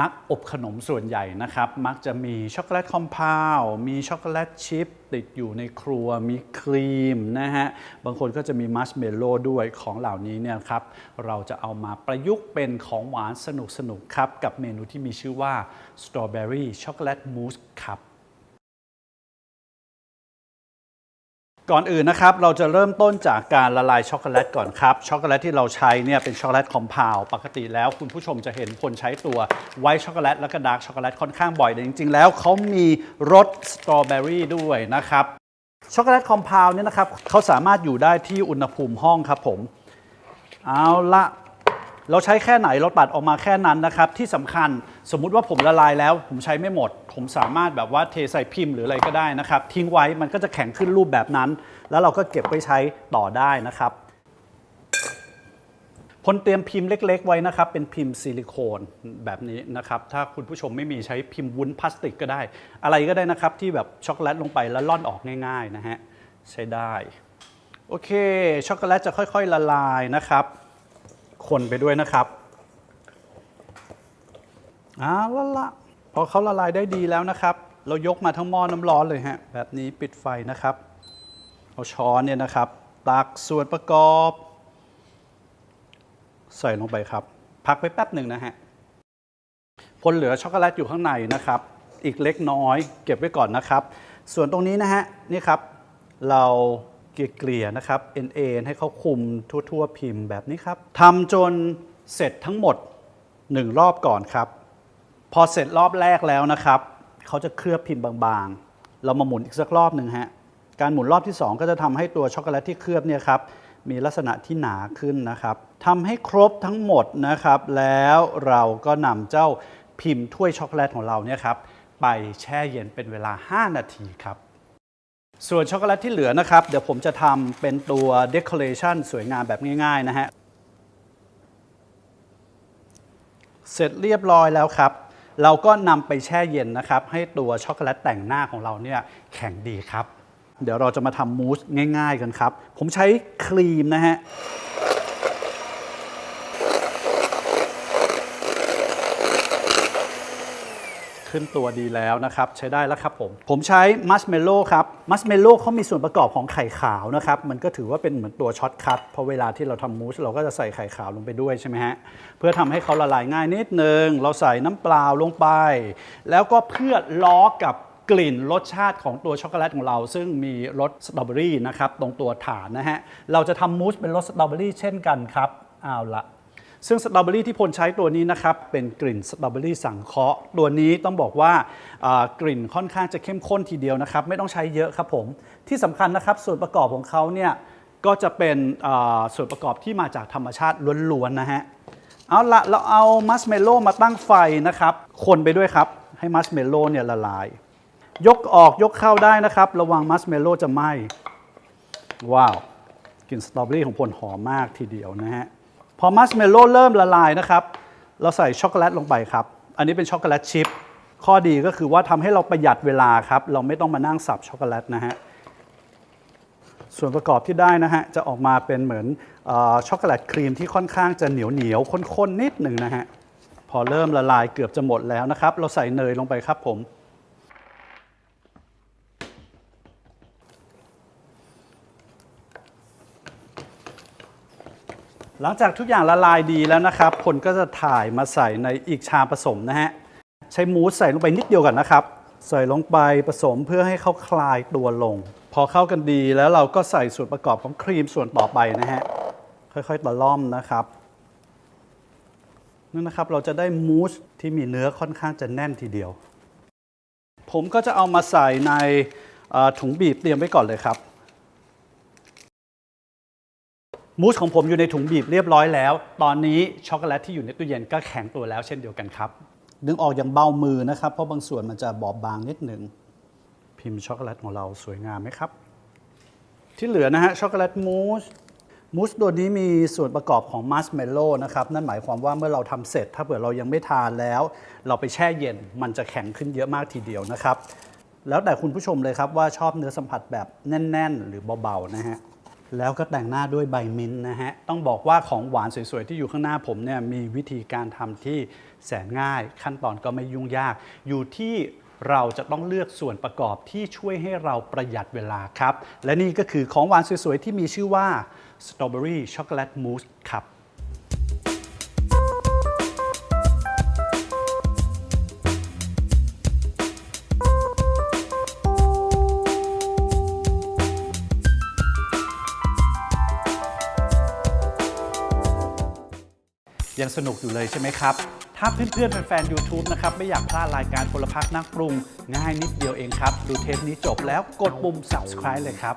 นักอบขนมส่วนใหญ่นะครับ มักจะมีช็อกโกแลตคอมเพลมีช็อกโกแลตชิพติดอยู่ในครัวมีครีมนะฮะ บางคนก็จะมีมัชเมลโล่ด้วยของเหล่านี้เนี่ยครับ เราจะเอามาประยุกต์เป็นของหวานสนุกๆครับ กับเมนูที่มีชื่อว่าสตรอเบอรี่ช็อกโกแลตมูสครับ ก่อนอื่นนะครับเราจะเริ่มต้นจากการละลายช็อกโกแลตก่อนครับช็อกโกแลตที่เราใช้เนี่ยเป็นช็อกโกแลตคอมเพลปกติแล้วคุณผู้ชมจะเห็นคนใช้ตัวไวท์ช็อกโกแลตและก็ดาร์กช็อกโกแลตค่อนข้างบ่อยแต่จริง ๆ แล้วเขามีรสสตรอเบอรี่ด้วยนะครับช็อกโกแลตคอมเพลเนี่ยนะครับเขาสามารถอยู่ได้ที่อุณหภูมิห้องครับผม เอาละเราใช้แค่ไหนเราตัดออกมาแค่นั้นนะครับที่สำคัญ สมมุติว่าผมละลายแล้ว ผมใช้ไม่หมด ผมสามารถแบบว่าเทใส่พิมพ์หรืออะไรก็ได้นะครับ ทิ้งไว้มันก็จะแข็งขึ้นรูปแบบนั้น แล้วเราก็เก็บไว้ใช้ต่อได้นะครับพลเตรียมพิมพ์เล็ก ๆ ไว้นะครับ เป็นพิมพ์ซิลิโคนแบบนี้นะครับ ถ้าคุณผู้ชมไม่มีใช้พิมพ์วุ้นพลาสติกก็ได้ อะไรก็ได้นะครับที่แบบช็อกโกแลตลงไปแล้วล่อนออกง่าย ๆ นะฮะ ใช้ได้ โอเค ช็อกโกแลตจะค่อย ๆ ละลายนะครับ คนไปด้วยนะครับ เอาละละพอเขาละลายได้ดีแล้วนะครับ เรายกมาทั้งหม้อน้ำร้อนเลยฮะแบบนี้ปิดไฟนะครับ เอาช้อนเนี่ยนะครับ ตักส่วนประกอบ ใส่ลงไปครับ พักไปแป๊บหนึ่งนะฮะพลเหลือช็อกโกแลตอยู่ข้างในนะครับ อีกเล็กน้อย เก็บไว้ก่อนนะครับ ส่วนตรงนี้นะฮะนี่ครับ เราเกลี่ยนะครับเอ็นเอ็นให้เขาคุมทั่ว ๆ พิมพ์แบบนี้ครับทำจนเสร็จทั้งหมด 1 รอบก่อนครับ พอเสร็จรอบแรกแล้วนะครับเขาจะเคลือบพิมพ์บางๆ เรามาหมุนอีกสักรอบหนึ่งฮะการหมุนรอบที่ 2 ก็จะทำให้ตัวช็อกโกแลตที่เคลือบเนี่ยครับมีลักษณะที่หนาขึ้นนะครับทำให้ครบทั้งหมดนะครับ แล้วเราก็นำเจ้าพิมพ์ถ้วยช็อกโกแลตของเราเนี่ยครับไปแช่เย็นเป็นเวลา 5 นาทีครับ ส่วนช็อกโกแลตที่เหลือนะครับ เดี๋ยวผมจะทำเป็นตัว decoration สวยงามแบบง่ายๆนะฮะ เสร็จเรียบร้อยแล้วครับ เราก็นำไปแช่เย็นนะครับ ให้ตัวช็อกโกแลตแต่งหน้าของเราเนี่ยแข็งดีครับ เดี๋ยวเราจะมาทำมูสง่าย ๆ กันครับ ผมใช้ครีมนะฮะ ขึ้นตัวดีแล้วนะครับ ใช้ได้แล้วครับผม ผมใช้มัสเมลโล่ครับมัสเมลโล่เขามีส่วนประกอบของไข่ขาวนะครับ มันก็ถือว่าเป็นเหมือนตัวช็อตคัทเพราะเวลาที่เราทำมูสเราก็จะใส่ไข่ขาวลงไปด้วยใช่ไหมฮะ เพื่อทำให้เขาละลายง่ายนิดนึง เราใส่น้ำเปล่าลงไป แล้วก็เพื่อล้อกับกลิ่นรสชาติของตัวช็อกโกแลตของเรา ซึ่งมีรสสตรอเบอรี่นะครับตรงตัวฐานนะฮะเราจะทำมูสเป็นรสสตรอเบอรี่เช่นกันครับเอาละ ซึ่งสตรอเบอรี่ที่พลใช้ตัวนี้นะครับเป็นกลิ่นสตรอเบอรี่สังเคราะห์ตัวนี้ต้องบอกว่ากลิ่นค่อนข้างจะเข้มข้นทีเดียวนะครับ ไม่ต้องใช้เยอะครับผม ที่สำคัญนะครับส่วนประกอบของเขาเนี่ยก็จะเป็นส่วนประกอบที่มาจากธรรมชาติล้วนๆนะฮะเอาละเราเอามัสเมลโล่มาตั้งไฟนะครับ คนไปด้วยครับให้มัสเมลโล่เนี่ยละลาย ยกออกยกเข้าได้นะครับ ระวังมัสเมลโล่จะไหม้ว้าวกลิ่นสตรอเบอรี่ของพลหอมมากทีเดียวนะฮะ พอมัสเมลโล่เริ่มละลายนะครับ เราใส่ช็อกโกแลตลงไปครับ อันนี้เป็นช็อกโกแลตชิพข้อดีก็คือว่าทำให้เราประหยัดเวลาครับ เราไม่ต้องมานั่งสับช็อกโกแลตนะฮะ ส่วนประกอบที่ได้นะฮะ จะออกมาเป็นเหมือนอช็อกโกแลตครีมที่ค่อนข้างจะเหนียวเหนียวข้นๆนิดหนึ่งนะฮะ พอเริ่มละลายเกือบจะหมดแล้วนะครับ เราใส่เนยลงไปครับผม หลังจากทุกอย่างละลายดีแล้วนะครับผลก็จะถ่ายมาใส่ในอีกชามผสมนะฮะ ใช้มูสใส่ลงไปนิดเดียวกันนะครับ ใส่ลงไปผสมเพื่อให้เขาคลายตัวลง พอเข้ากันดีแล้วเราก็ใส่ส่วนประกอบของครีมส่วนต่อไปนะฮะ ค่อยๆตะล่อมนะครับนั่นนะครับเราจะได้มูสที่มีเนื้อค่อนข้างจะแน่นทีเดียว ผมก็จะเอามาใส่ในถุงบีบเตรียมไว้ก่อนเลยครับ มูสของผมอยู่ในถุงบีบเรียบร้อยแล้ว ตอนนี้ช็อกโกแลตที่อยู่ในตู้เย็นก็แข็งตัวแล้วเช่นเดียวกันครับ ดึงออกอย่างเบามือนะครับ เพราะบางส่วนมันจะบอบบางนิดหนึ่ง พิมพ์ช็อกโกแลตของเราสวยงามไหมครับ ที่เหลือนะฮะช็อกโกแลตมูสมูสตัวนี้มีส่วนประกอบของมัสเมลโล่นะครับ นั่นหมายความว่าเมื่อเราทำเสร็จ ถ้าเผื่อเรายังไม่ทานแล้ว เราไปแช่เย็นมันจะแข็งขึ้นเยอะมากทีเดียวนะครับ แล้วแต่คุณผู้ชมเลยครับว่าชอบเนื้อสัมผัสแบบแน่น ๆ หรือเบาๆนะฮะ แล้วก็แต่งหน้าด้วยใบมิ้นนะฮะ ต้องบอกว่าของหวานสวยๆ ที่อยู่ข้างหน้าผมเนี่ยมีวิธีการทำที่แสนง่าย ขั้นตอนก็ไม่ยุ่งยาก อยู่ที่เราจะต้องเลือกส่วนประกอบที่ช่วยให้เราประหยัดเวลาครับ และนี่ก็คือของหวานสวยๆ ที่มีชื่อว่าสตรอเบอรี่ช็อกโกแลตมูสครับ ยังสนุกอยู่เลยใช่ไหมครับ ถ้าเพื่อนๆแฟนๆ YouTube นะครับ ไม่อยากพลาดรายการพลพักนักปรุง ง่ายนิดเดียวเองครับ ดูเทปนี้จบแล้วกดปุ่ม subscribe เลยครับ